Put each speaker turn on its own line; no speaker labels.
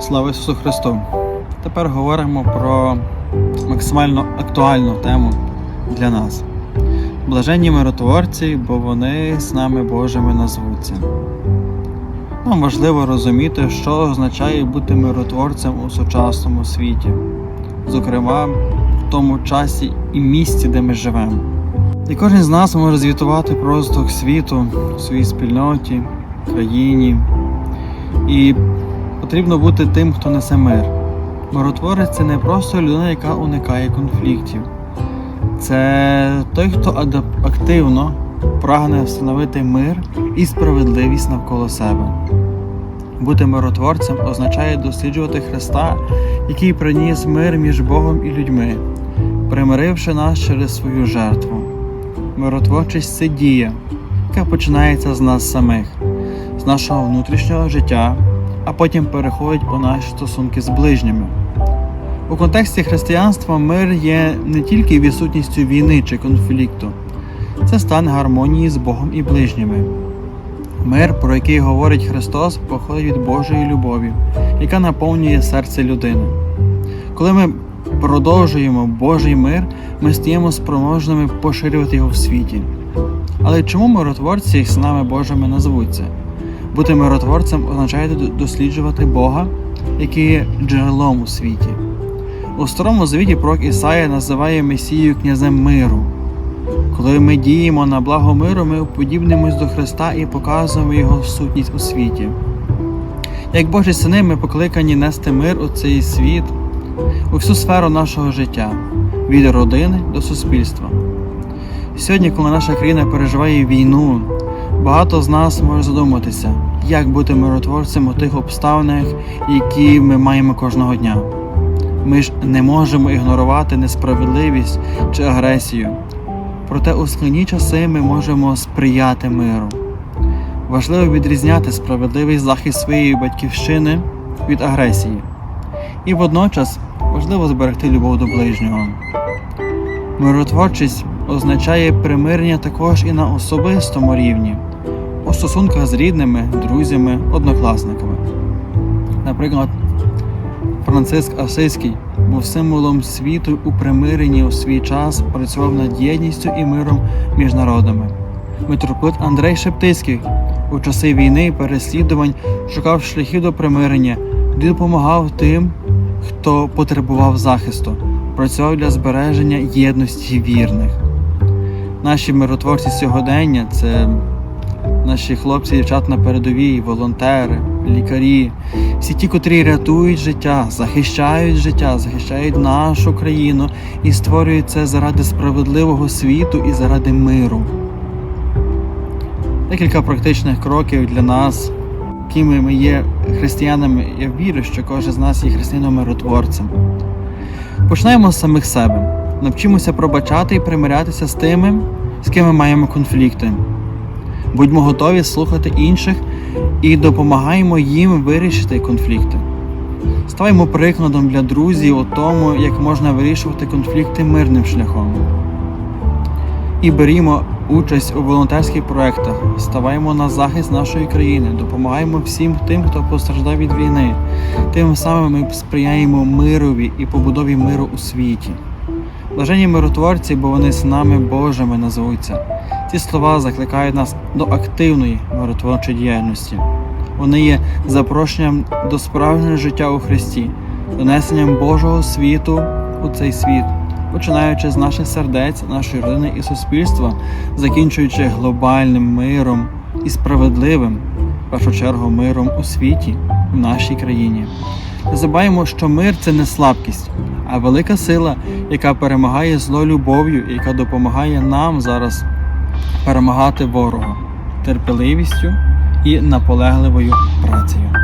Слава Ісусу Христу! Тепер говоримо про максимально актуальну тему для нас. Блаженні миротворці, бо вони з нами Божими назвуться. Нам важливо розуміти, що означає бути миротворцем у сучасному світі, зокрема в тому часі і місці, де ми живемо. І кожен з нас може звітувати про розвиток світу своїй спільноті, країні. І потрібно бути тим, хто несе мир. Миротворець це не просто людина, яка уникає конфліктів. Це той, хто активно прагне встановити мир і справедливість навколо себе. Бути миротворцем означає досліджувати Христа, який приніс мир між Богом і людьми, примиривши нас через свою жертву. Миротворчість це дія, яка починається з нас самих, з нашого внутрішнього життя, а потім переходить у наші стосунки з ближніми. У контексті християнства мир є не тільки відсутністю війни чи конфлікту, це стан гармонії з Богом і ближніми. Мир, про який говорить Христос, походить від Божої любові, яка наповнює серце людини. Коли ми продовжуємо Божий мир, ми стаємо спроможними поширювати його в світі. Але чому миротворці з нами Божими назвуться? Бути миротворцем означає досліджувати Бога, який є джерелом у світі. У старому завіті пророк Ісая називає Месію князем миру. Коли ми діємо на благо миру, ми уподібнимось до Христа і показуємо Його сутність у світі. Як Божі сини, ми покликані нести мир у цей світ, у всю сферу нашого життя, від родини до суспільства. Сьогодні, коли наша країна переживає війну, багато з нас може задуматися, як бути миротворцем у тих обставинах, які ми маємо кожного дня. Ми ж не можемо ігнорувати несправедливість чи агресію. Проте у складні часи ми можемо сприяти миру. Важливо відрізняти справедливий захист своєї батьківщини від агресії. І водночас важливо зберегти любов до ближнього. Миротворчість означає примирення також і на особистому рівні, у стосунках з рідними, друзями, однокласниками. Наприклад, Франциск Асиський був символом світу у примиренні у свій час, працював над єдністю і миром між народами. Митрополит Андрей Шептицький у часи війни і переслідувань шукав шляхів до примирення, де допомагав тим, хто потребував захисту, працював для збереження єдності вірних. Наші миротворці сьогодення це наші хлопці дівчат на передовій, волонтери, лікарі, всі ті, котрі рятують життя, захищають життя, захищають нашу країну і створюють це заради справедливого світу і заради миру. Декілька практичних кроків для нас, якими ми є християнами. Я вірю, що кожен з нас є християном-миротворцем. Почнемо з самих себе. Навчимося пробачати і примирятися з тими, з ким ми маємо конфлікти. Будьмо готові слухати інших і допомагаємо їм вирішити конфлікти. Ставаймо прикладом для друзів у тому, як можна вирішувати конфлікти мирним шляхом. І берімо участь у волонтерських проєктах, ставаємо на захист нашої країни, допомагаємо всім тим, хто постраждав від війни. Тим самим ми сприяємо мирові і побудові миру у світі. Блаженні миротворці, бо вони синами Божими назвуться. Ці слова закликають нас до активної миротворчої діяльності. Вони є запрошенням до справжнього життя у Христі, донесенням Божого світу у цей світ, починаючи з наших сердець, нашої родини і суспільства, закінчуючи глобальним миром і справедливим, в першу чергу, миром у світі, в нашій країні. Не забуваємо, що мир це не слабкість, а велика сила, яка перемагає зло любов'ю, яка допомагає нам зараз перемагати ворога терпеливістю і наполегливою працею.